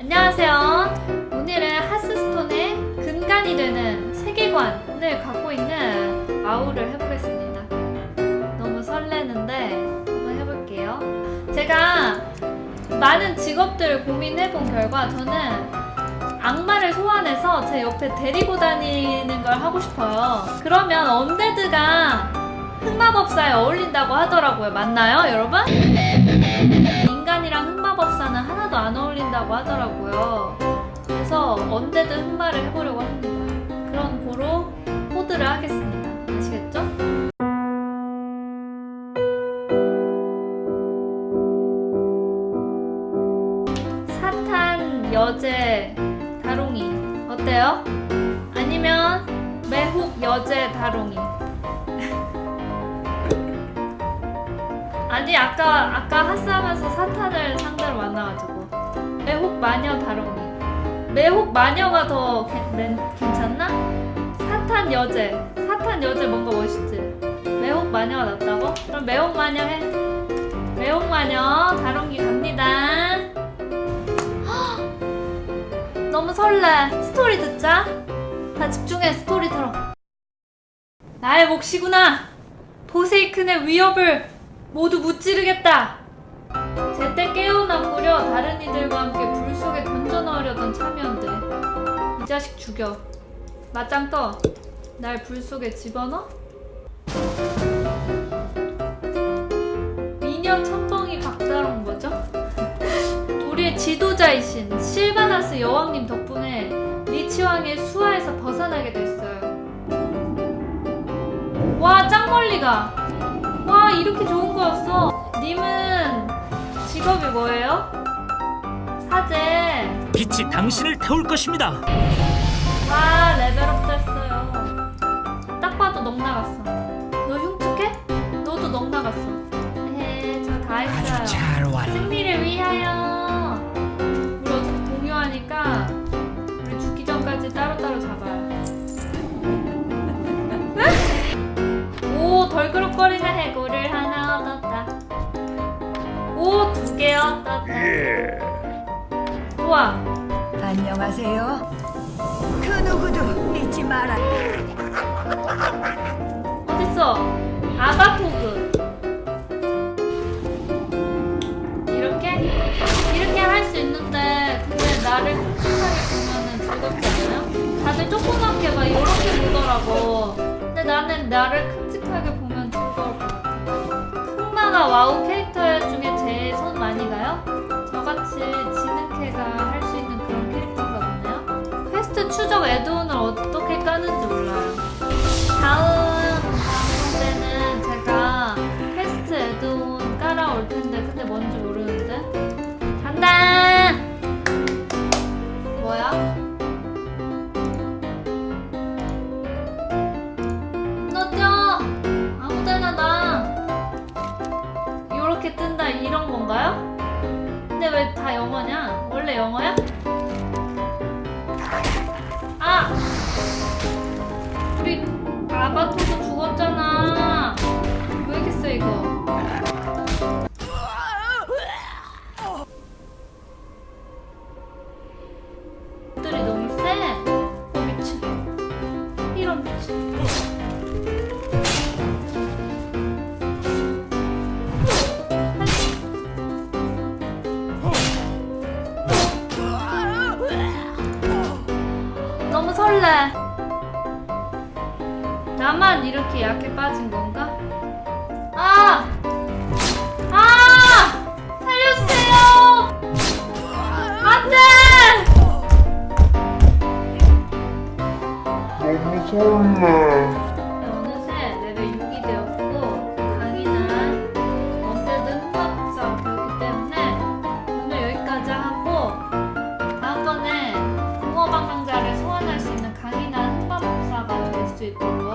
안녕하세요. 오늘은 하스스톤의 근간이 되는 세계관을 갖고 있는 아우를 해보겠습니다. 너무 설레는데 한번 해볼게요. 제가 많은 직업들을 고민해본 결과 저는 악마를 소환해서 제 옆에 데리고 다니는 걸 하고 싶어요. 그러면 언데드가 흑마법사에 어울린다고 하더라고요. 맞나요, 여러분? 안 어울린다고 하더라고요. 그래서 언데드 흑마를 해보려고 합니다. 그런 고로 호드를 하겠습니다. 아시겠죠? 사탄 여제 다롱이 어때요? 아니면 매혹 여제 다롱이 아니 아까 아까 하스하면서 사탄을 상대로 만나가지고 매혹 마녀 다롱이 매혹 마녀가 더 괜- 맨- 괜찮나? 사탄 여제 사탄 여제 뭔가 멋있지 매혹 마녀가 낫다고? 그럼 매혹 마녀 해 매혹 마녀 다롱이 갑니다 헉! 너무 설레 스토리 듣자 다 집중해 스토리 들어 나의 몫이구나 보세이큰의 위협을 모두 무찌르겠다. 깨어나꾸려 다른 이들과 함께 불 속에 던져 넣으려던 참여원들. 이 자식 죽여. 맞짱 떠. 날 불 속에 집어넣어? 미녀 천벙이 박다롱 뭐죠? 우리의 지도자이신 실바나스 여왕님 덕분에 리치왕의 수하에서 벗어나게 됐어요. 와, 짱 멀리 가. 와 이렇게 좋은 거였어 님은 직업이 뭐예요? 사제 빛이 당신을 태울 것입니다. 와 레벨업 됐어요 딱 봐도 넉 나갔어 너 흉측해? 너도 넉 나갔어 에헤 저다 했어요 잘 왔. 승리를 위하여 얻었다 좋아 안녕하세요. 그 누구도 잊지 마라. 어딨어? 아바토그. 이렇게? 이렇게 할 수 있는데 근데 나를 끔찍하게 보면은 즐겁잖아요? 다들 조그맣게 막 이렇게 보더라고. 근데 나는 나를 끔찍하게 보면 즐거울 것 같아 흑마가 와우 캐릭터 중에? 저같이 지능캐가 할 수 있는 그런 캐릭터인가 보네요 퀘스트 추적 애드온을 어떻게 까는지 몰라요 다음 방송 때는 제가 퀘스트 애드온 깔아올 텐데 근데 뭔지 모르는데 간다 뭐야? 너죠? 아무데나 나 요렇게 뜬다 이런 건가요? 근데 왜 다 영어냐? 원래 영어야? 아! 우리 아바토도 죽었잖아. 왜 이렇게 세 이거? 들이 너무 세. 어 미친. 이런 미친. 너무 설레. 나만 이렇게 약해 빠진 건가? 아! 아! 살려주세요! 안 돼! 너무 설레. 있